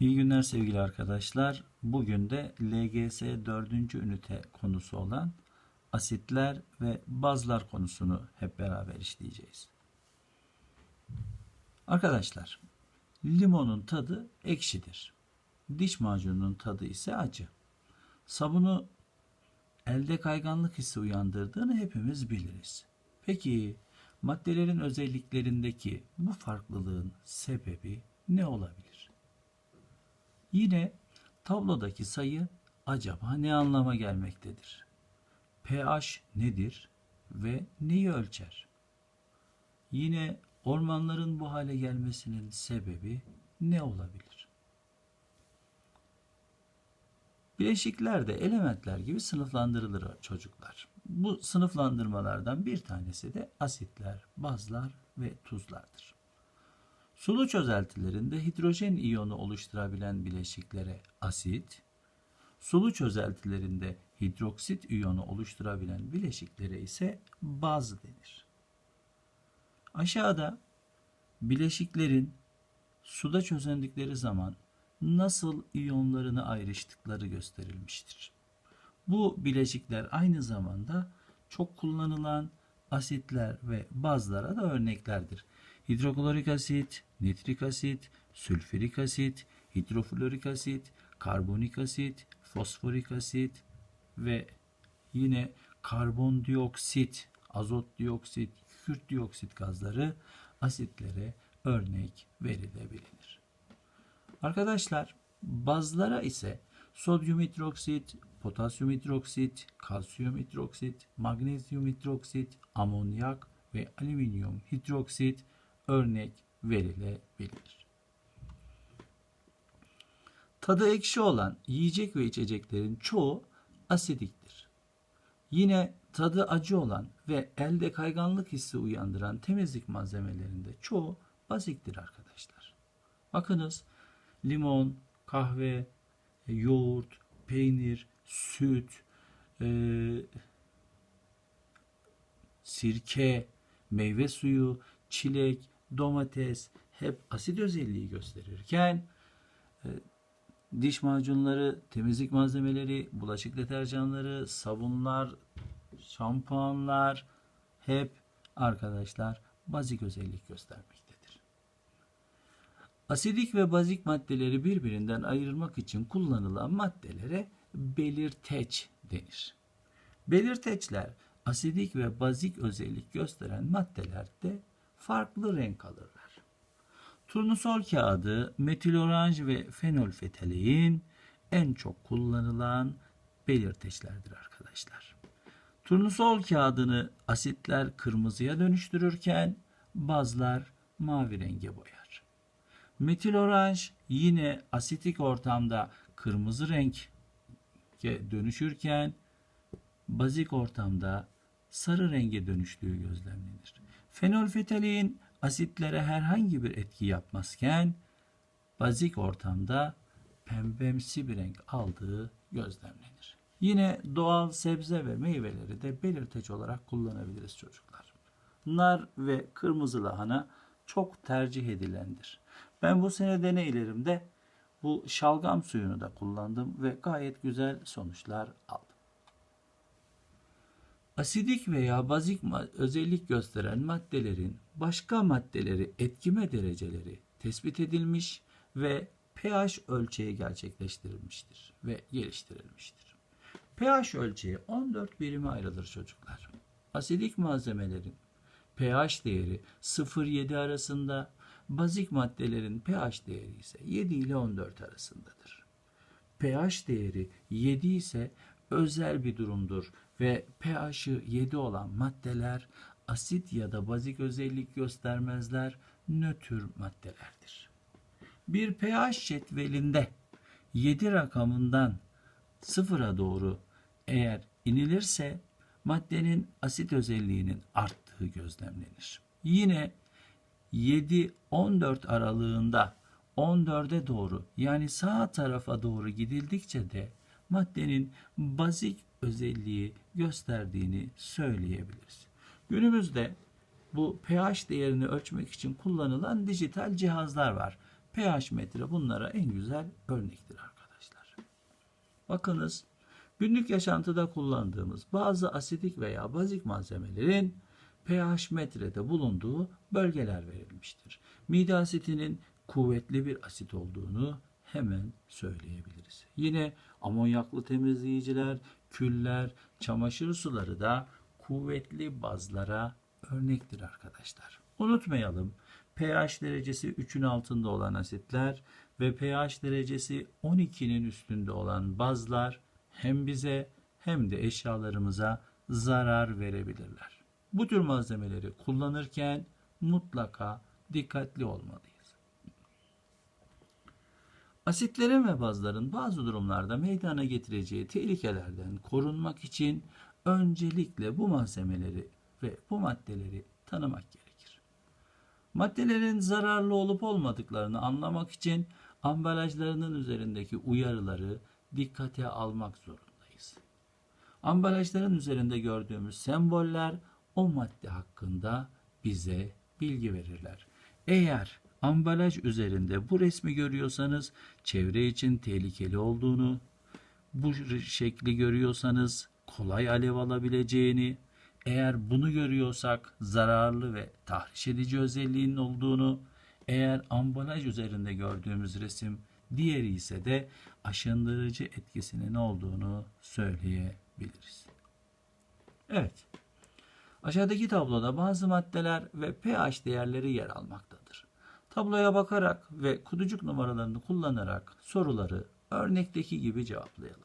İyi günler sevgili arkadaşlar. Bugün de LGS 4. ünite konusu olan asitler ve bazlar konusunu hep beraber işleyeceğiz. Arkadaşlar, limonun tadı ekşidir. Diş macununun tadı ise acı. Sabunu elde kayganlık hissi uyandırdığını hepimiz biliriz. Peki maddelerin özelliklerindeki bu farklılığın sebebi ne olabilir? Yine tablodaki sayı acaba ne anlama gelmektedir? pH nedir ve neyi ölçer? Yine ormanların bu hale gelmesinin sebebi ne olabilir? Bileşikler de elementler gibi sınıflandırılır çocuklar. Bu sınıflandırmalardan bir tanesi de asitler, bazlar ve tuzlardır. Sulu çözeltilerinde hidrojen iyonu oluşturabilen bileşiklere asit, sulu çözeltilerinde hidroksit iyonu oluşturabilen bileşiklere ise baz denir. Aşağıda bileşiklerin suda çözündükleri zaman nasıl iyonlarını ayrıştıkları gösterilmiştir. Bu bileşikler aynı zamanda çok kullanılan asitler ve bazlara da örneklerdir. Hidroklorik asit, nitrik asit, sülfürik asit, hidroflorik asit, karbonik asit, fosforik asit ve yine karbondioksit, azot dioksit, kükürt dioksit gazları asitlere örnek verilebilir. Arkadaşlar bazlara ise sodyum hidroksit, potasyum hidroksit, kalsiyum hidroksit, magnezyum hidroksit, amonyak ve alüminyum hidroksit örnek verilebilir. Tadı ekşi olan yiyecek ve içeceklerin çoğu asidiktir. Yine tadı acı olan ve elde kayganlık hissi uyandıran temizlik malzemelerinde çoğu baziktir arkadaşlar. Bakınız limon, kahve, yoğurt, peynir, süt, e, sirke, meyve suyu, çilek, domates hep asit özelliği gösterirken e, diş macunları, temizlik malzemeleri, bulaşık deterjanları, sabunlar, şampuanlar hep arkadaşlar bazik özellik göstermektedir. Asidik ve bazik maddeleri birbirinden ayırmak için kullanılan maddelere belirteç denir. Belirteçler asidik ve bazik özellik gösteren maddelerde farklı renk alırlar. Turnusol kağıdı, metil oranj ve fenolfetalein en çok kullanılan belirteçlerdir arkadaşlar. Turnusol kağıdını asitler kırmızıya dönüştürürken bazlar mavi renge boyar. Metil oranj yine asitik ortamda kırmızı renk dönüşürken bazik ortamda sarı renge dönüştüğü gözlemlenir. Fenolfetalein asitlere herhangi bir etki yapmazken bazik ortamda pembemsi bir renk aldığı gözlemlenir. Yine doğal sebze ve meyveleri de belirteç olarak kullanabiliriz çocuklar. Nar ve kırmızı lahana çok tercih edilendir. Ben bu sene deneylerimde bu şalgam suyunu da kullandım ve gayet güzel sonuçlar aldım. Asidik veya bazik özellik gösteren maddelerin başka maddeleri etkime dereceleri tespit edilmiş ve pH ölçeği gerçekleştirilmiştir ve geliştirilmiştir. pH ölçeği 14 birime ayrılır çocuklar. Asidik malzemelerin pH değeri 0-7 arasında, bazik maddelerin pH değeri ise 7 ile 14 arasındadır. pH değeri 7 ise özel bir durumdur ve pH'ı 7 olan maddeler asit ya da bazik özellik göstermezler, nötr maddelerdir. Bir pH cetvelinde 7 rakamından 0'a doğru eğer inilirse maddenin asit özelliğinin arttığı gözlemlenir. Yine 7-14 aralığında 14'e doğru yani sağ tarafa doğru gidildikçe de maddenin bazik özelliği gösterdiğini söyleyebiliriz. Günümüzde bu pH değerini ölçmek için kullanılan dijital cihazlar var. pH metre bunlara en güzel örnektir arkadaşlar. Bakınız günlük yaşantıda kullandığımız bazı asidik veya bazik malzemelerin pH metrede bulunduğu bölgeler verilmiştir. Mide asitinin kuvvetli bir asit olduğunu hemen söyleyebiliriz. Yine amonyaklı temizleyiciler, küller, çamaşır suları da kuvvetli bazlara örnektir arkadaşlar. Unutmayalım pH derecesi 3'ün altında olan asitler ve pH derecesi 12'nin üstünde olan bazlar hem bize hem de eşyalarımıza zarar verebilirler. Bu tür malzemeleri kullanırken mutlaka dikkatli olmalıyız. Asitlerin ve bazların bazı durumlarda meydana getireceği tehlikelerden korunmak için öncelikle bu malzemeleri ve bu maddeleri tanımak gerekir. Maddelerin zararlı olup olmadıklarını anlamak için ambalajlarının üzerindeki uyarıları dikkate almak zorundayız. Ambalajların üzerinde gördüğümüz semboller o madde hakkında bize bilgi verirler. Eğer ambalaj üzerinde bu resmi görüyorsanız çevre için tehlikeli olduğunu, bu şekli görüyorsanız kolay alev alabileceğini, eğer bunu görüyorsak zararlı ve tahriş edici özelliğinin olduğunu, eğer ambalaj üzerinde gördüğümüz resim diğeri ise de aşındırıcı etkisinin olduğunu söyleyebiliriz. Evet. Aşağıdaki tabloda bazı maddeler ve pH değerleri yer almaktadır. Tabloya bakarak ve kutucuk numaralarını kullanarak soruları örnekteki gibi cevaplayalım.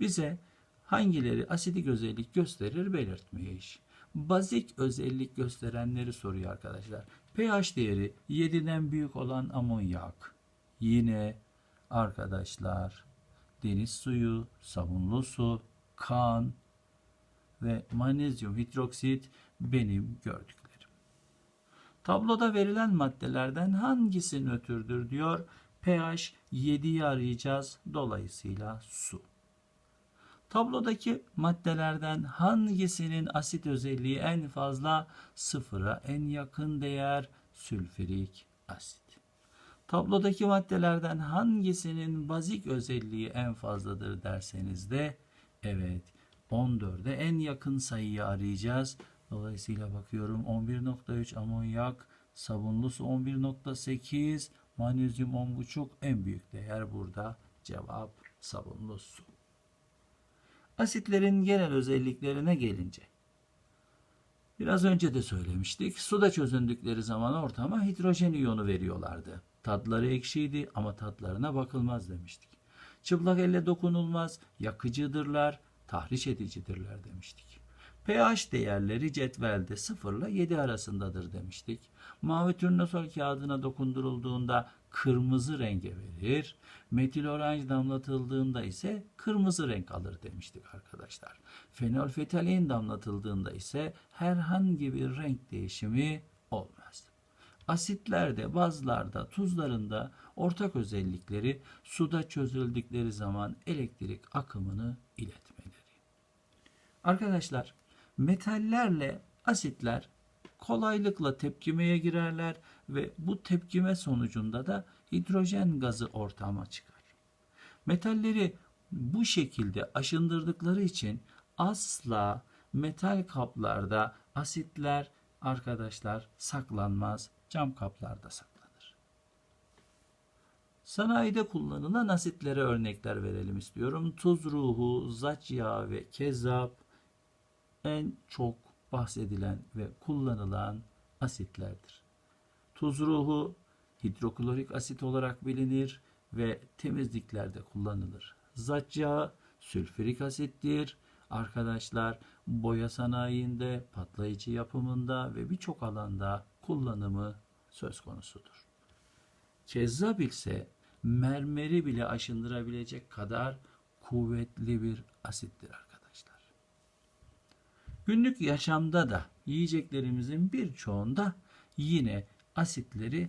Bize hangileri asidik özellik gösterir belirtmiş. Bazik özellik gösterenleri soruyor arkadaşlar. pH değeri 7'den büyük olan amonyak. Yine arkadaşlar deniz suyu, sabunlu su, kan ve magnezyum hidroksit benim gördüklerim. Tabloda verilen maddelerden hangisi nötrdür diyor. pH 7'yi arayacağız. Dolayısıyla su. Tablodaki maddelerden hangisinin asit özelliği en fazla sıfıra en yakın değer sülfürik asit. Tablodaki maddelerden hangisinin bazik özelliği en fazladır derseniz de evet 14'e en yakın sayıyı arayacağız. Dolayısıyla bakıyorum 11.3 amonyak, sabunlu su 11.8, magnezyum 10.5 en büyük değer burada. Cevap sabunlu su. Asitlerin genel özelliklerine gelince. Biraz önce de söylemiştik. Suda çözündükleri zaman ortama hidrojen iyonu veriyorlardı. Tatları ekşiydi ama tatlarına bakılmaz demiştik. Çıplak elle dokunulmaz, yakıcıdırlar, tahriş edicidirler demiştik. pH değerleri cetvelde 0 ile 7 arasındadır demiştik. Mavi turnusol kağıdına dokundurulduğunda kırmızı renge verir. Metil oranj damlatıldığında ise kırmızı renk alır demiştik arkadaşlar. Fenolfetalin damlatıldığında ise herhangi bir renk değişimi olmaz. Asitlerde, bazlarda, tuzlarında ortak özellikleri suda çözüldükleri zaman elektrik akımını iletmeleri. Arkadaşlar, metallerle asitler kolaylıkla tepkimeye girerler ve bu tepkime sonucunda da hidrojen gazı ortama çıkar. Metalleri bu şekilde aşındırdıkları için asla metal kaplarda asitler arkadaşlar saklanmaz, cam kaplarda saklanır. Sanayide kullanılan asitlere örnekler verelim istiyorum. Tuz ruhu, zaç yağı ve kezzap en çok bahsedilen ve kullanılan asitlerdir. Tuz ruhu hidroklorik asit olarak bilinir ve temizliklerde kullanılır. Yağı sülfürik asittir. Arkadaşlar boya sanayinde, patlayıcı yapımında ve birçok alanda kullanımı söz konusudur. Kezzap ise mermeri bile aşındırabilecek kadar kuvvetli bir asittir. Günlük yaşamda da yiyeceklerimizin birçoğunda yine asitleri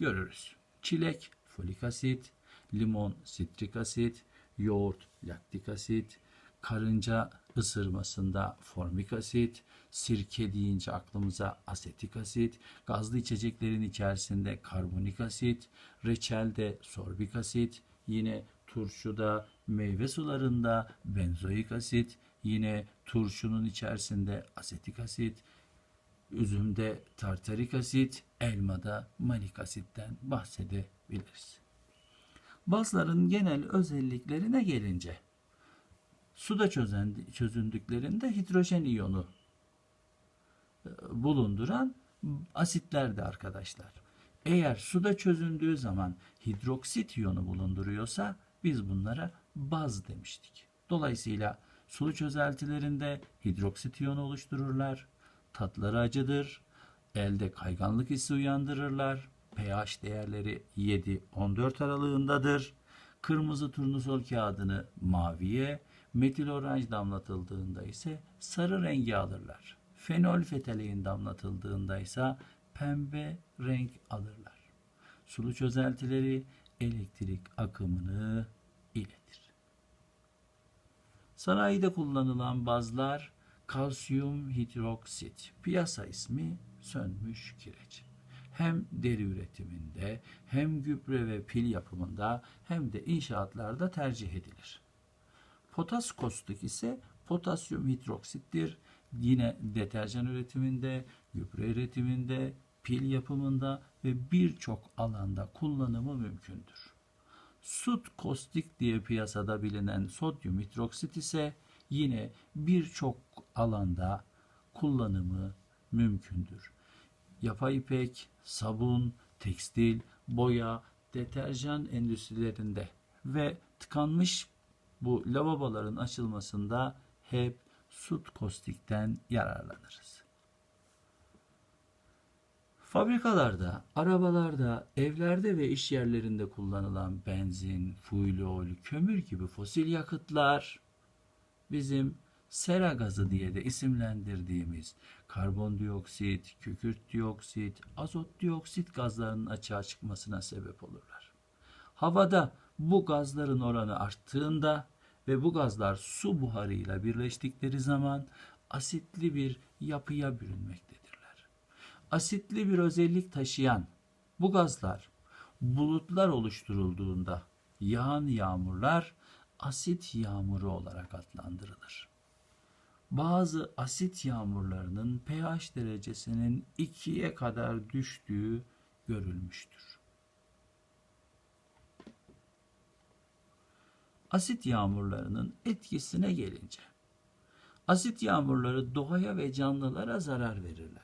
görürüz. Çilek, folik asit, limon, sitrik asit, yoğurt, laktik asit, karınca, ısırmasında formik asit, sirke deyince aklımıza asetik asit, gazlı içeceklerin içerisinde karbonik asit, reçelde sorbik asit, yine turşuda, meyve sularında benzoik asit, yine turşunun içerisinde asetik asit, üzümde tartarik asit, elmada malik asitten bahsedebiliriz. Bazıların genel özelliklerine gelince suda çözündüklerinde hidrojen iyonu e, bulunduran asitler de arkadaşlar. Eğer suda çözündüğü zaman hidroksit iyonu bulunduruyorsa biz bunlara baz demiştik. Dolayısıyla sulu çözeltilerinde hidroksit iyonu oluştururlar. Tatları acıdır. Elde kayganlık hissi uyandırırlar. pH değerleri 7-14 aralığındadır. Kırmızı turnusol kağıdını maviye, metil oranj damlatıldığında ise sarı rengi alırlar. Fenol fetalein damlatıldığında ise pembe renk alırlar. Sulu çözeltileri elektrik akımını. Sanayide kullanılan bazlar kalsiyum hidroksit. Piyasa ismi sönmüş kireç. Hem deri üretiminde, hem gübre ve pil yapımında, hem de inşaatlarda tercih edilir. Potas kostik ise potasyum hidroksittir. Yine deterjan üretiminde, gübre üretiminde, pil yapımında ve birçok alanda kullanımı mümkündür. Sut kostik diye piyasada bilinen sodyum hidroksit ise yine birçok alanda kullanımı mümkündür. Yapay ipek, sabun, tekstil, boya, deterjan endüstrilerinde ve tıkanmış bu lavaboların açılmasında hep sut kostikten yararlanırız. Fabrikalarda, arabalarda, evlerde ve iş yerlerinde kullanılan benzin, fuel kömür gibi fosil yakıtlar bizim sera gazı diye de isimlendirdiğimiz karbondioksit, kükürt dioksit, azot dioksit gazlarının açığa çıkmasına sebep olurlar. Havada bu gazların oranı arttığında ve bu gazlar su buharıyla birleştikleri zaman asitli bir yapıya bürünmektedirler. Asitli bir özellik taşıyan bu gazlar bulutlar oluşturulduğunda yağan yağmurlar asit yağmuru olarak adlandırılır. Bazı asit yağmurlarının pH derecesinin 2'ye kadar düştüğü görülmüştür. Asit yağmurlarının etkisine gelince, asit yağmurları doğaya ve canlılara zarar verirler.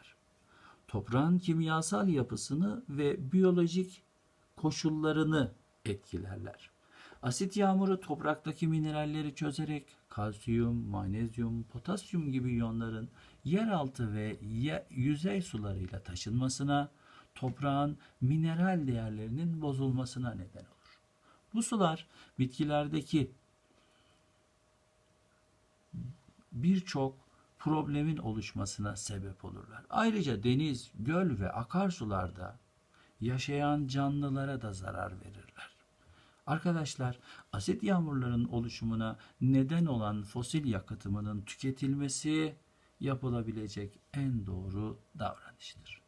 Toprağın kimyasal yapısını ve biyolojik koşullarını etkilerler. Asit yağmuru topraktaki mineralleri çözerek kalsiyum, magnezyum, potasyum gibi iyonların yeraltı ve yüzey sularıyla taşınmasına, toprağın mineral değerlerinin bozulmasına neden olur. Bu sular bitkilerdeki birçok problemin oluşmasına sebep olurlar. Ayrıca deniz, göl ve akarsularda yaşayan canlılara da zarar verirler. Arkadaşlar, asit yağmurların oluşumuna neden olan fosil yakıtımının tüketilmesi yapılabilecek en doğru davranıştır.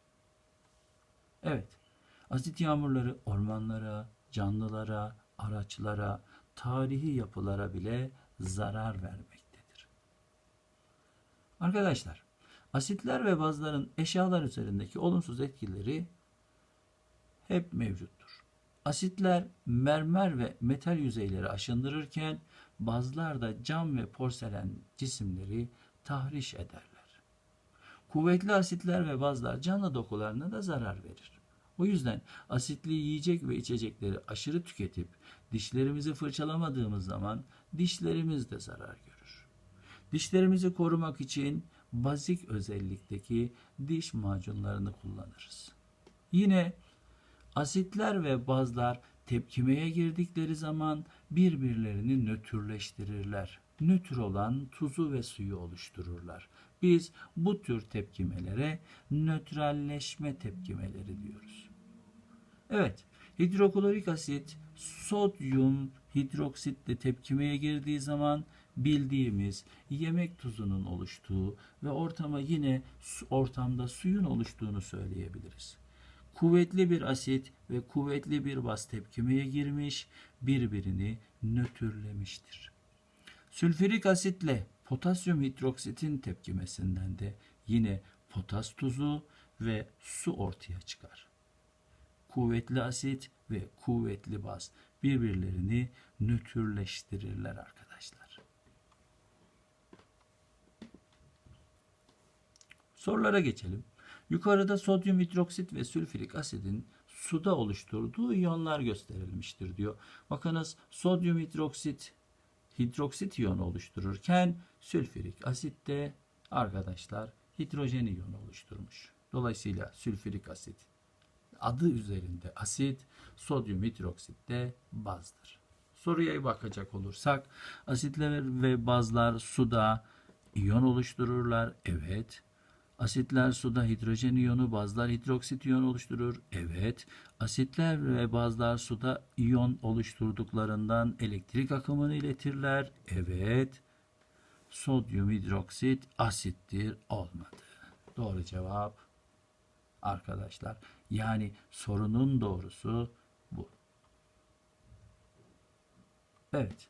Evet, asit yağmurları ormanlara, canlılara, araçlara, tarihi yapılara bile zarar vermektedir. Arkadaşlar, asitler ve bazların eşyalar üzerindeki olumsuz etkileri hep mevcuttur. Asitler mermer ve metal yüzeyleri aşındırırken bazılar da cam ve porselen cisimleri tahriş ederler. Kuvvetli asitler ve bazılar canlı dokularına da zarar verir. O yüzden asitli yiyecek ve içecekleri aşırı tüketip dişlerimizi fırçalamadığımız zaman dişlerimiz de zarar görür. Dişlerimizi korumak için bazik özellikteki diş macunlarını kullanırız. Yine Asitler ve bazlar tepkimeye girdikleri zaman birbirlerini nötrleştirirler. Nötr olan tuzu ve suyu oluştururlar. Biz bu tür tepkimelere nötralleşme tepkimeleri diyoruz. Evet, hidroklorik asit sodyum hidroksitle tepkimeye girdiği zaman bildiğimiz yemek tuzunun oluştuğu ve ortama yine ortamda suyun oluştuğunu söyleyebiliriz. Kuvvetli bir asit ve kuvvetli bir baz tepkimeye girmiş, birbirini nötrlemiştir. Sülfürik asitle potasyum hidroksitin tepkimesinden de yine potas tuzu ve su ortaya çıkar. Kuvvetli asit ve kuvvetli baz birbirlerini nötrleştirirler arkadaşlar. Sorulara geçelim. Yukarıda sodyum hidroksit ve sülfürik asidin suda oluşturduğu iyonlar gösterilmiştir diyor. Bakınız sodyum hidroksit hidroksit iyonu oluştururken sülfürik asit de arkadaşlar hidrojen iyonu oluşturmuş. Dolayısıyla sülfürik asit adı üzerinde asit, sodyum hidroksit de bazdır. Soruya bakacak olursak asitler ve bazlar suda iyon oluştururlar. Evet. Asitler suda hidrojen iyonu, bazlar hidroksit iyon oluşturur. Evet. Asitler ve bazlar suda iyon oluşturduklarından elektrik akımını iletirler. Evet. Sodyum hidroksit asittir olmadı. Doğru cevap arkadaşlar. Yani sorunun doğrusu bu. Evet.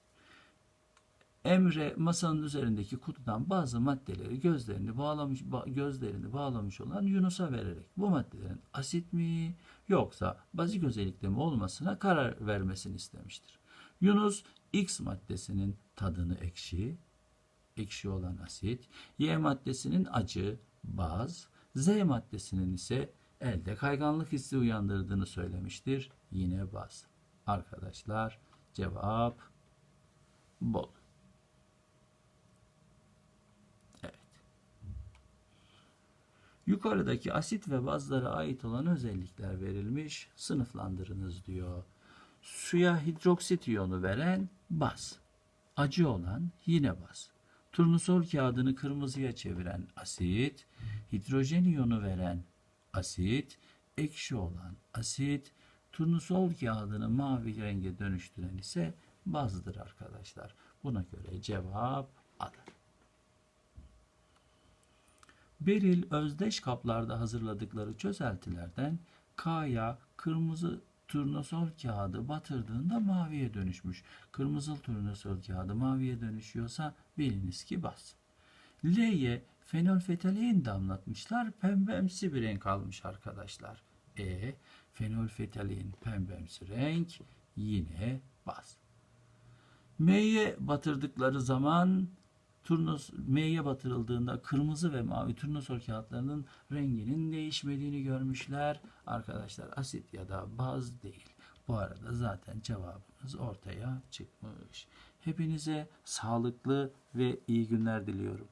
Emre masanın üzerindeki kutudan bazı maddeleri gözlerini bağlamış ba- gözlerini bağlamış olan Yunus'a vererek bu maddelerin asit mi yoksa bazik özellikle mi olmasına karar vermesini istemiştir. Yunus X maddesinin tadını ekşi, ekşi olan asit, Y maddesinin acı, baz, Z maddesinin ise elde kayganlık hissi uyandırdığını söylemiştir. Yine baz. Arkadaşlar cevap bol. Evet. Yukarıdaki asit ve bazlara ait olan özellikler verilmiş. Sınıflandırınız diyor. Suya hidroksit iyonu veren baz. Acı olan yine baz. Turnusol kağıdını kırmızıya çeviren asit, hidrojen iyonu veren asit, ekşi olan asit, turnusol kağıdını mavi renge dönüştüren ise bazdır arkadaşlar. Buna göre cevap Adana. Beril özdeş kaplarda hazırladıkları çözeltilerden K'ya kırmızı turnusol kağıdı batırdığında maviye dönüşmüş. Kırmızı turnusol kağıdı maviye dönüşüyorsa biliniz ki bas. L'ye fenolfetalein damlatmışlar. Pembemsi bir renk almış arkadaşlar. E fenolfetalein pembemsi renk yine baz. M'ye batırdıkları zaman turnos M'ye batırıldığında kırmızı ve mavi turnusol kağıtlarının renginin değişmediğini görmüşler. Arkadaşlar asit ya da baz değil. Bu arada zaten cevabımız ortaya çıkmış. Hepinize sağlıklı ve iyi günler diliyorum.